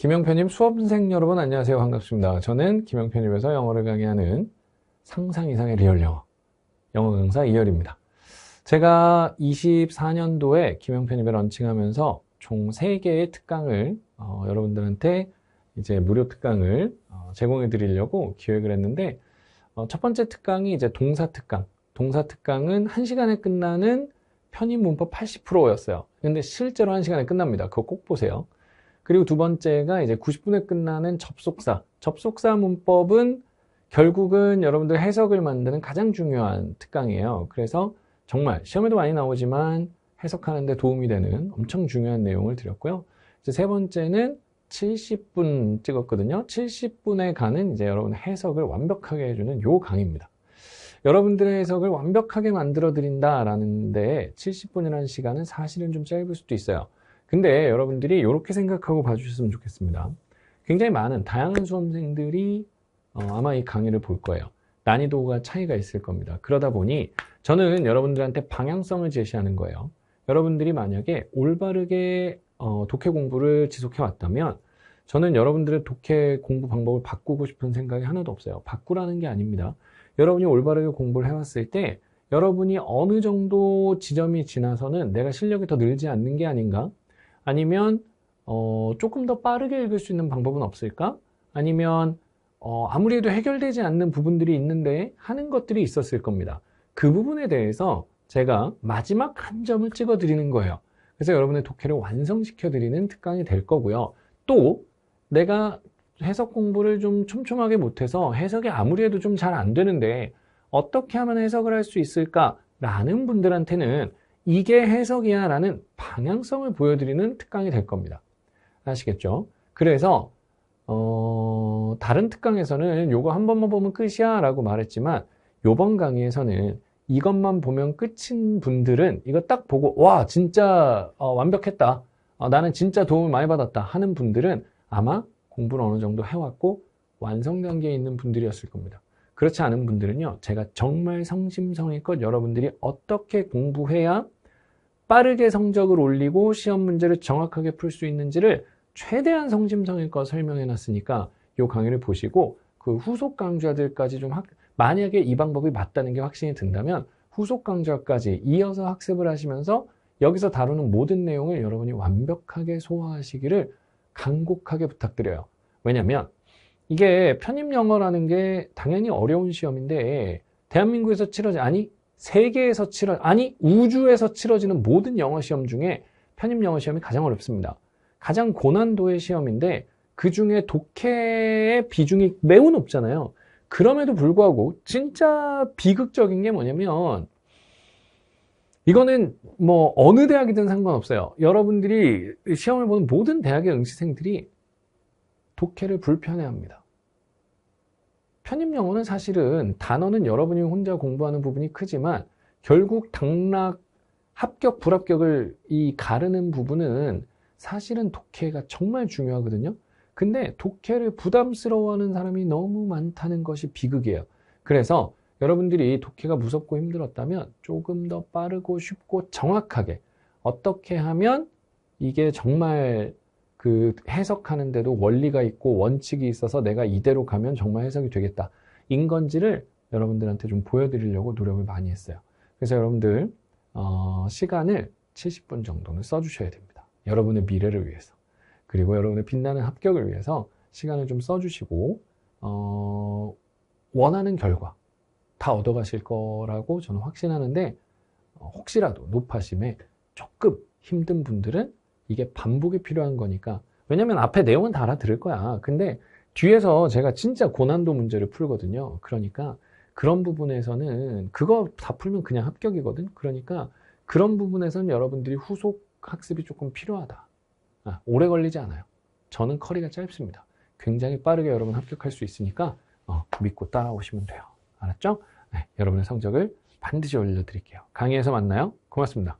김영편님 수험생 여러분 안녕하세요. 반갑습니다. 저는 김영편님에서 영어를 강의하는 상상 이상의 리얼 영어 영어 강사 이열입니다. 제가 24년도에 김영편님을 런칭하면서 총 3개의 특강을 어, 여러분들한테 이제 무료 특강을 어, 제공해 드리려고 기획을 했는데 어, 첫 번째 특강이 이제 동사 특강. 동사 특강은 1시간에 끝나는 편입 문법 80%였어요. 근데 실제로 1시간에 끝납니다. 그거 꼭 보세요. 그리고 두 번째가 이제 90분에 끝나는 접속사. 접속사 문법은 결국은 여러분들 해석을 만드는 가장 중요한 특강이에요. 그래서 정말 시험에도 많이 나오지만 해석하는데 도움이 되는 엄청 중요한 내용을 드렸고요. 이제 세 번째는 70분 찍었거든요. 70분에 가는 이제 여러분 해석을 완벽하게 해주는 요 강의입니다. 여러분들의 해석을 완벽하게 만들어 드린다라는데 70분이라는 시간은 사실은 좀 짧을 수도 있어요. 근데 여러분들이 이렇게 생각하고 봐주셨으면 좋겠습니다. 굉장히 많은 다양한 수험생들이 어, 아마 이 강의를 볼 거예요. 난이도가 차이가 있을 겁니다. 그러다 보니 저는 여러분들한테 방향성을 제시하는 거예요. 여러분들이 만약에 올바르게 어, 독해 공부를 지속해 왔다면 저는 여러분들의 독해 공부 방법을 바꾸고 싶은 생각이 하나도 없어요. 바꾸라는 게 아닙니다. 여러분이 올바르게 공부를 해왔을 때 여러분이 어느 정도 지점이 지나서는 내가 실력이 더 늘지 않는 게 아닌가? 아니면 어, 조금 더 빠르게 읽을 수 있는 방법은 없을까? 아니면 어, 아무리 해도 해결되지 않는 부분들이 있는데 하는 것들이 있었을 겁니다. 그 부분에 대해서 제가 마지막 한 점을 찍어 드리는 거예요. 그래서 여러분의 독해를 완성시켜 드리는 특강이 될 거고요. 또 내가 해석 공부를 좀 촘촘하게 못해서 해석이 아무리 해도 좀 잘 안 되는데 어떻게 하면 해석을 할 수 있을까 라는 분들한테는 이게 해석이야 라는 방향성을 보여드리는 특강이 될 겁니다. 아시겠죠? 그래서 어, 다른 특강에서는 요거 한 번만 보면 끝이야 라고 말했지만 요번 강의에서는 이것만 보면 끝인 분들은 이거 딱 보고 와 진짜 어, 완벽했다 어, 나는 진짜 도움을 많이 받았다 하는 분들은 아마 공부를 어느 정도 해왔고 완성 단계에 있는 분들이었을 겁니다. 그렇지 않은 분들은요, 제가 정말 성심성의껏 여러분들이 어떻게 공부해야 빠르게 성적을 올리고 시험 문제를 정확하게 풀 수 있는지를 최대한 성심성의껏 설명해 놨으니까 이 강의를 보시고 그 후속 강좌들까지 좀 학, 만약에 이 방법이 맞다는 게 확신이 든다면 후속 강좌까지 이어서 학습을 하시면서 여기서 다루는 모든 내용을 여러분이 완벽하게 소화하시기를 간곡하게 부탁드려요. 왜냐면 이게 편입 영어라는 게 당연히 어려운 시험인데 대한민국에서 치러지 아니 세계에서 치러 아니 우주에서 치러지는 모든 영어 시험 중에 편입 영어 시험이 가장 어렵습니다. 가장 고난도의 시험인데 그 중에 독해의 비중이 매우 높잖아요. 그럼에도 불구하고 진짜 비극적인 게 뭐냐면 이거는 뭐 어느 대학이든 상관없어요. 여러분들이 시험을 보는 모든 대학의 응시생들이 독해를 불편해합니다. 편입 영어는 사실은 단어는 여러분이 혼자 공부하는 부분이 크지만 결국 당락 합격 불합격을 이 가르는 부분은 사실은 독해가 정말 중요하거든요. 근데 독해를 부담스러워하는 사람이 너무 많다는 것이 비극이에요. 그래서 여러분들이 독해가 무섭고 힘들었다면 조금 더 빠르고 쉽고 정확하게 어떻게 하면 이게 정말 그 해석하는데도 원리가 있고 원칙이 있어서 내가 이대로 가면 정말 해석이 되겠다. 인 건지를 여러분들한테 좀 보여드리려고 노력을 많이 했어요. 그래서 여러분들 어, 시간을 70분 정도는 써주셔야 됩니다. 여러분의 미래를 위해서. 그리고 여러분의 빛나는 합격을 위해서 시간을 좀 써주시고 어, 원하는 결과 다 얻어가실 거라고 저는 확신하는데 어, 혹시라도 높아심에 조금 힘든 분들은 이게 반복이 필요한 거니까 왜냐면 앞에 내용은 다 알아들을 거야. 근데 뒤에서 제가 진짜 고난도 문제를 풀거든요. 그러니까 그런 부분에서는 그거 다 풀면 그냥 합격이거든. 그러니까 그런 부분에서는 여러분들이 후속 학습이 조금 필요하다. 아, 오래 걸리지 않아요. 저는 커리가 짧습니다. 굉장히 빠르게 여러분 합격할 수 있으니까 어, 믿고 따라오시면 돼요. 알았죠? 네, 여러분의 성적을 반드시 올려드릴게요. 강의에서 만나요. 고맙습니다.